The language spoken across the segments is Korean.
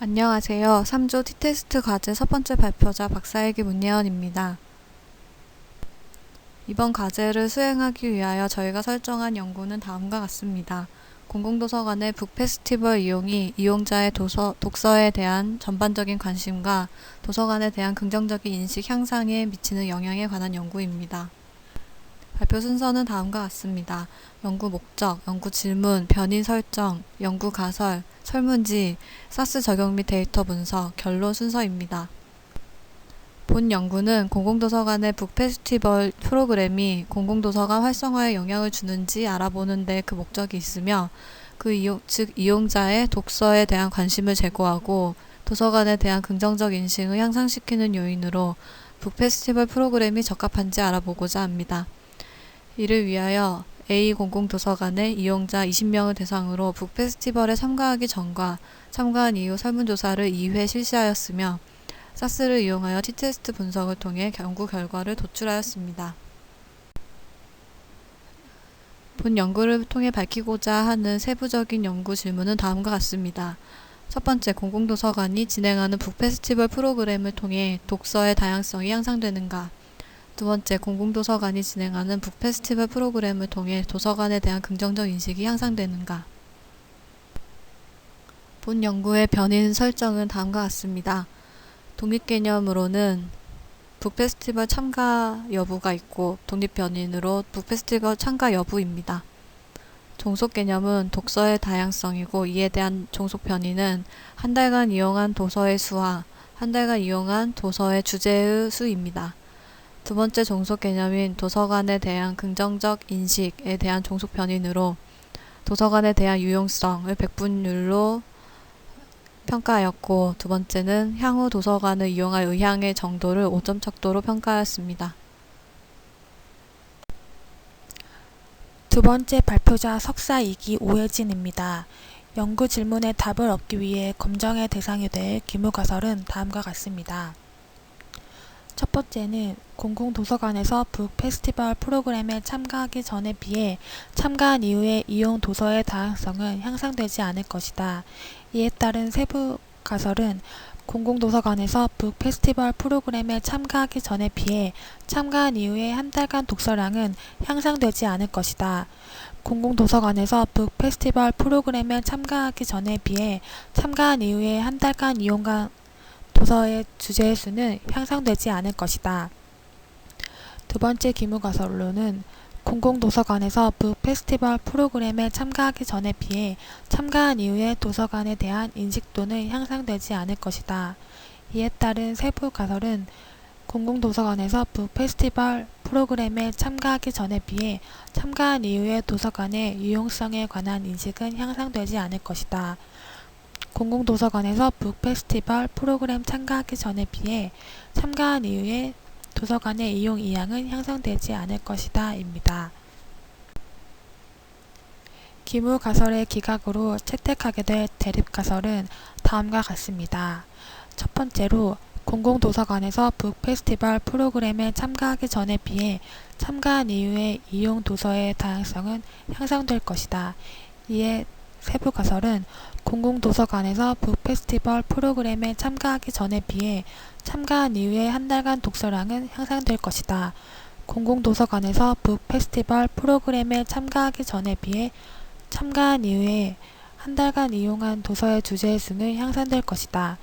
안녕하세요. 3조 T테스트 과제 첫 번째 발표자 박사일기 문예원입니다. 이번 과제를 수행하기 위하여 저희가 설정한 연구는 다음과 같습니다. 공공도서관의 북페스티벌 이용이 이용자의 도서, 독서에 대한 전반적인 관심과 도서관에 대한 긍정적인 인식 향상에 미치는 영향에 관한 연구입니다. 발표 순서는 다음과 같습니다. 연구 목적, 연구 질문, 변인 설정, 연구 가설, 설문지, 사스 적용 및 데이터 분석, 결론 순서입니다. 본 연구는 공공도서관의 북페스티벌 프로그램이 공공도서관 활성화에 영향을 주는지 알아보는 데 그 목적이 있으며 그 이용, 즉 이용자의 독서에 대한 관심을 제고하고 도서관에 대한 긍정적 인식을 향상시키는 요인으로 북페스티벌 프로그램이 적합한지 알아보고자 합니다. 이를 위하여 A 공공도서관의 이용자 20명을 대상으로 북페스티벌에 참가하기 전과 참가한 이후 설문조사를 2회 실시하였으며 사스를 이용하여 T테스트 분석을 통해 연구 결과를 도출하였습니다. 본 연구를 통해 밝히고자 하는 세부적인 연구 질문은 다음과 같습니다. 첫 번째, 공공도서관이 진행하는 북페스티벌 프로그램을 통해 독서의 다양성이 향상되는가? 두 번째, 공공도서관이 진행하는 북페스티벌 프로그램을 통해 도서관에 대한 긍정적 인식이 향상되는가? 본 연구의 변인 설정은 다음과 같습니다. 독립개념으로는 북페스티벌 참가 여부가 있고 독립변인으로 북페스티벌 참가 여부입니다. 종속 개념은 독서의 다양성이고 이에 대한 종속 변인은 한 달간 이용한 도서의 수와 한 달간 이용한 도서의 주제의 수입니다. 두 번째 종속 개념인 도서관에 대한 긍정적 인식에 대한 종속 변인으로 도서관에 대한 유용성을 백분율로 평가하였고 두 번째는 향후 도서관을 이용할 의향의 정도를 5점 척도로 평가하였습니다. 두 번째 발표자 석사 2기 오혜진입니다. 연구 질문에 답을 얻기 위해 검정의 대상이 될 기무가설은 다음과 같습니다. 첫 번째는 공공도서관에서 북 페스티벌 프로그램에 참가하기 전에 비해 참가한 이후에 이용 도서의 다양성은 향상되지 않을 것이다. 이에 따른 세부 가설은 공공도서관에서 북 페스티벌 프로그램에 참가하기 전에 비해 참가한 이후에 한 달간 독서량은 향상되지 않을 것이다. 공공도서관에서 북 페스티벌 프로그램에 참가하기 전에 비해 참가한 이후에 한 달간 이용한 도서의 주제의 수는 향상되지 않을 것이다. 두 번째 기무가설로는 공공도서관에서 북 페스티벌 프로그램에 참가하기 전에 비해 참가한 이후에 도서관에 대한 인식도는 향상되지 않을 것이다. 이에 따른 세부 가설은 공공도서관에서 북 페스티벌 프로그램에 참가하기 전에 비해 참가한 이후에 도서관의 유용성에 관한 인식은 향상되지 않을 것이다. 공공도서관에서 북 페스티벌 프로그램 참가하기 전에 비해 참가한 이후에 도서관의 이용 이양은 향상되지 않을 것이다 입니다. 기무 가설의 기각으로 채택하게 될 대립 가설은 다음과 같습니다. 첫 번째로 공공도서관에서 북 페스티벌 프로그램에 참가하기 전에 비해 참가한 이후에 이용 도서의 다양성은 향상될 것이다. 이에 세부 가설은 공공도서관에서 북페스티벌 프로그램에 참가하기 전에 비해 참가한 이후에 한 달간 독서량은 향상될 것이다. 공공도서관에서 북페스티벌 프로그램에 참가하기 전에 비해 참가한 이후에 한 달간 이용한 도서의 주제의 수는 향상될 것이다.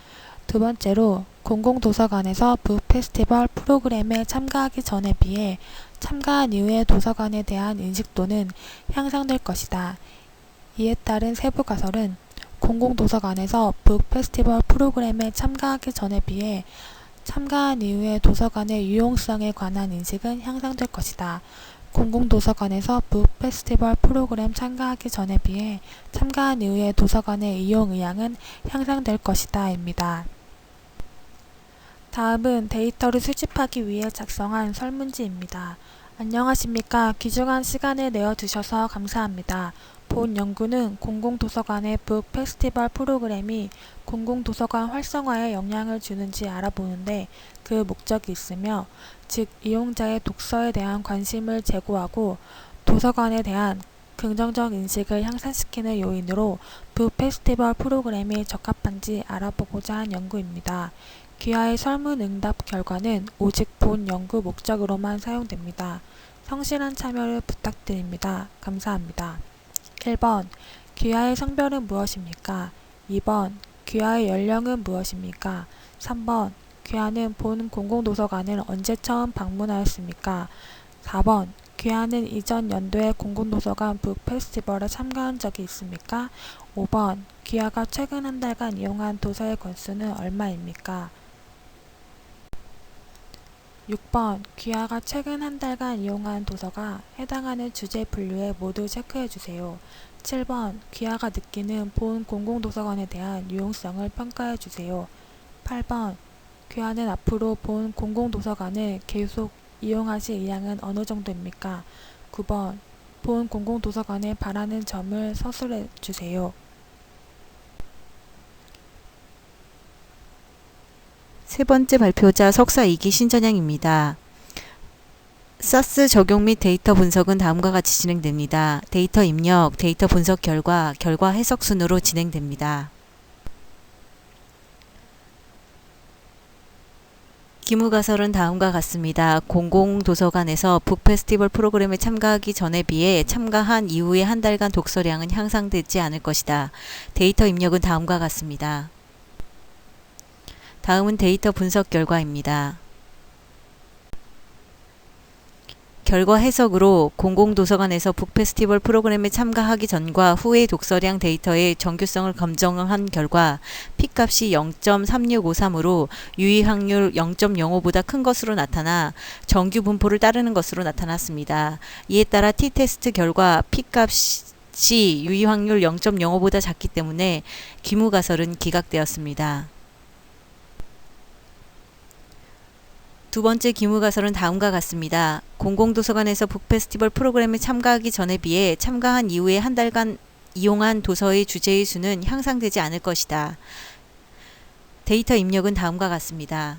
두 번째로 공공도서관에서 북페스티벌 프로그램에 참가하기 전에 비해 참가한 이후에 도서관에 대한 인식도는 향상될 것이다. 이에 따른 세부 가설은 공공도서관에서 북 페스티벌 프로그램에 참가하기 전에 비해 참가한 이후에 도서관의 유용성에 관한 인식은 향상될 것이다. 공공도서관에서 북 페스티벌 프로그램 참가하기 전에 비해 참가한 이후에 도서관의 이용 의향은 향상될 것이다. 입니다. 다음은 데이터를 수집하기 위해 작성한 설문지입니다. 안녕하십니까. 귀중한 시간을 내어 주셔서 감사합니다. 본 연구는 공공도서관의 북 페스티벌 프로그램이 공공도서관 활성화에 영향을 주는지 알아보는데 그 목적이 있으며 즉 이용자의 독서에 대한 관심을 제고하고 도서관에 대한 긍정적 인식을 향상시키는 요인으로 북 페스티벌 프로그램이 적합한지 알아보고자 한 연구입니다. 귀하의 설문응답 결과는 오직 본 연구 목적으로만 사용됩니다. 성실한 참여를 부탁드립니다. 감사합니다. 1번 귀하의 성별은 무엇입니까? 2번 귀하의 연령은 무엇입니까? 3번 귀하는 본 공공도서관을 언제 처음 방문하였습니까? 4번 귀하는 이전 연도에 공공도서관 북 페스티벌에 참가한 적이 있습니까? 5번 귀하가 최근 한 달간 이용한 도서의 권수는 얼마입니까? 6번 귀하가 최근 한 달간 이용한 도서가 해당하는 주제 분류에 모두 체크해 주세요. 7번 귀하가 느끼는 본 공공도서관에 대한 유용성을 평가해 주세요. 8번 귀하는 앞으로 본 공공도서관을 계속 이용하실 의향은 어느 정도입니까? 9번 본 공공도서관에 바라는 점을 서술해 주세요. 세 번째 발표자 석사 2기 신전양입니다. 사스 적용 및 데이터 분석은 다음과 같이 진행됩니다. 데이터 입력, 데이터 분석 결과, 결과 해석 순으로 진행됩니다. 기무가설은 다음과 같습니다. 공공도서관에서 북페스티벌 프로그램에 참가하기 전에 비해 참가한 이후의 한 달간 독서량은 향상되지 않을 것이다. 데이터 입력은 다음과 같습니다. 다음은 데이터 분석 결과입니다. 결과 해석으로 공공도서관에서 북페스티벌 프로그램에 참가하기 전과 후의 독서량 데이터의 정규성을 검증한 결과 P값이 0.3653으로 유의 확률 0.05보다 큰 것으로 나타나 정규 분포를 따르는 것으로 나타났습니다. 이에 따라 T테스트 결과 P값이 유의 확률 0.05보다 작기 때문에 기무가설은 기각되었습니다. 두 번째 기무가설은 다음과 같습니다. 공공도서관에서 북페스티벌 프로그램에 참가하기 전에 비해 참가한 이후에 한 달간 이용한 도서의 주제의 수는 향상되지 않을 것이다. 데이터 입력은 다음과 같습니다.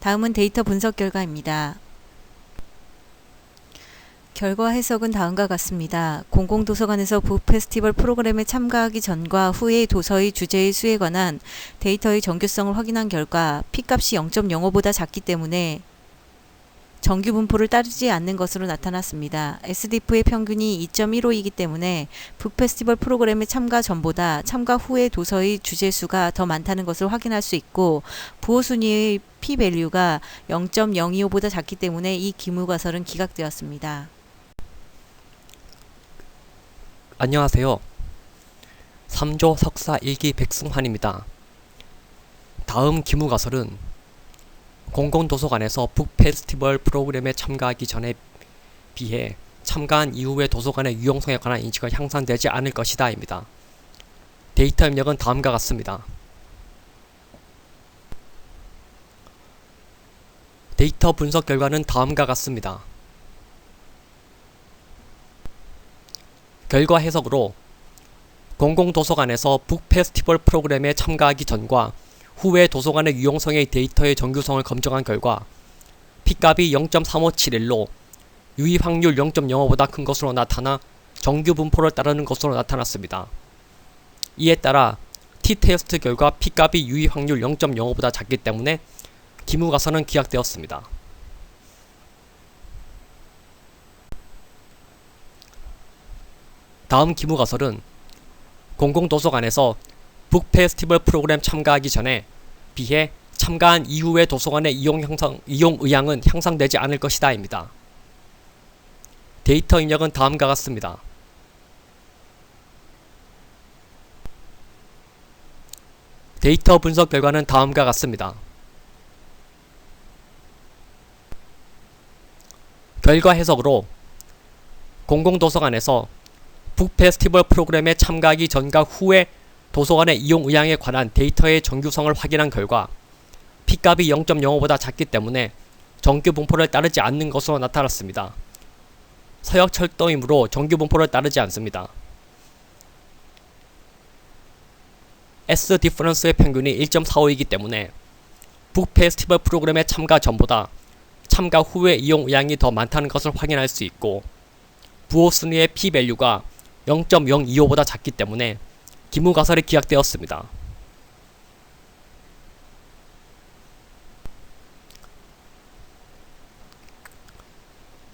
다음은 데이터 분석 결과입니다. 결과 해석은 다음과 같습니다. 공공도서관에서 북 페스티벌 프로그램에 참가하기 전과 후의 도서의 주제의 수에 관한 데이터의 정규성을 확인한 결과 P값이 0.05보다 작기 때문에 정규 분포를 따르지 않는 것으로 나타났습니다. SDF의 평균이 2.15이기 때문에 북 페스티벌 프로그램에 참가 전보다 참가 후의 도서의 주제 수가 더 많다는 것을 확인할 수 있고 부호 순위의 p-밸류가 0.025보다 작기 때문에 이 기무 가설은 기각되었습니다. 안녕하세요. 3조 석사 1기 백승환입니다. 다음 기무가설은 공공도서관에서 북페스티벌 프로그램에 참가하기 전에 비해 참가한 이후의 도서관의 유용성에 관한 인식이 향상되지 않을 것이다 입니다. 데이터 입력은 다음과 같습니다. 데이터 분석 결과는 다음과 같습니다. 결과 해석으로 공공도서관에서 북페스티벌 프로그램에 참가하기 전과 후의 도서관의 유용성의 데이터의 정규성을 검증한 결과 P값이 0.3571로 유의 확률 0.05보다 큰 것으로 나타나 정규 분포를 따르는 것으로 나타났습니다. 이에 따라 T테스트 결과 P값이 유의 확률 0.05보다 작기 때문에 기무가설은 기각되었습니다. 다음 기무가설은 공공도서관에서 북페스티벌 프로그램 참가하기 전에 비해 참가한 이후의 도서관의 이용 형성, 이용 의향은 향상되지 않을 것이다입니다. 데이터 입력은 다음과 같습니다. 데이터 분석 결과는 다음과 같습니다. 결과 해석으로 공공도서관에서 북페스티벌 프로그램에 참가하기 전과 후에 도서관의 이용 의향에 관한 데이터의 정규성을 확인한 결과 P값이 0.05보다 작기 때문에 정규 분포를 따르지 않는 것으로 나타났습니다. 서역철도이므로 정규 분포를 따르지 않습니다. S 디퍼런스의 평균이 1.45이기 때문에 북페스티벌 프로그램에 참가 전보다 참가 후에 이용 의향이 더 많다는 것을 확인할 수 있고 부호 순위의 p-밸류가 0.025보다 작기 때문에 기무가설이 기각되었습니다.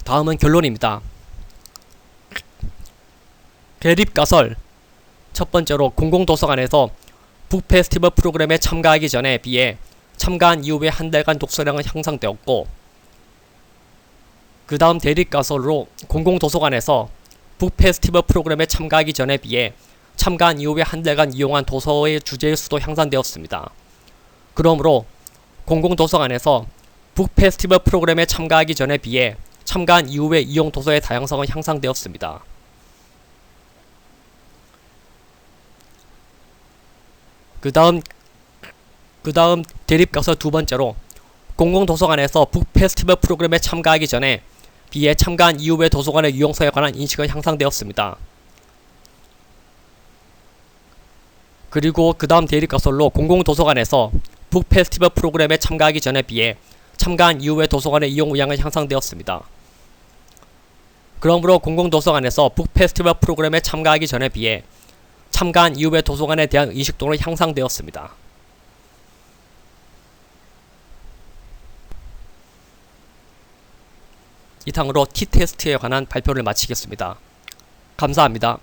다음은 결론입니다. 대립가설 첫 번째로 공공도서관에서 북페스티벌 프로그램에 참가하기 전에 비해 참가한 이후에 한 달간 독서량은 향상되었고 그 다음 대립가설로 공공도서관에서 북페스티벌 프로그램에 참가하기 전에 비해 참가한 이후에 한 달간 이용한 도서의 주제의 수도 향상되었습니다. 그러므로 공공도서관에서 북페스티벌 프로그램에 참가하기 전에 비해 참가한 이후에 이용 도서의 다양성은 향상되었습니다. 그 다음 그 다음 대립 가서 두 번째로 공공도서관에서 북페스티벌 프로그램에 참가하기 전에 비해 참가한 이후의 도서관의 유용성에 관한 인식은 향상되었습니다. 그리고 그 다음 대립가설로 공공도서관에서 북페스티벌 프로그램에 참가하기 전에 비해 참가한 이후의 도서관의 이용 의향은 향상되었습니다. 그러므로 공공도서관에서 북페스티벌 프로그램에 참가하기 전에 비해 참가한 이후의 도서관에 대한 인식도는 향상되었습니다. 이상으로 T테스트에 관한 발표를 마치겠습니다. 감사합니다.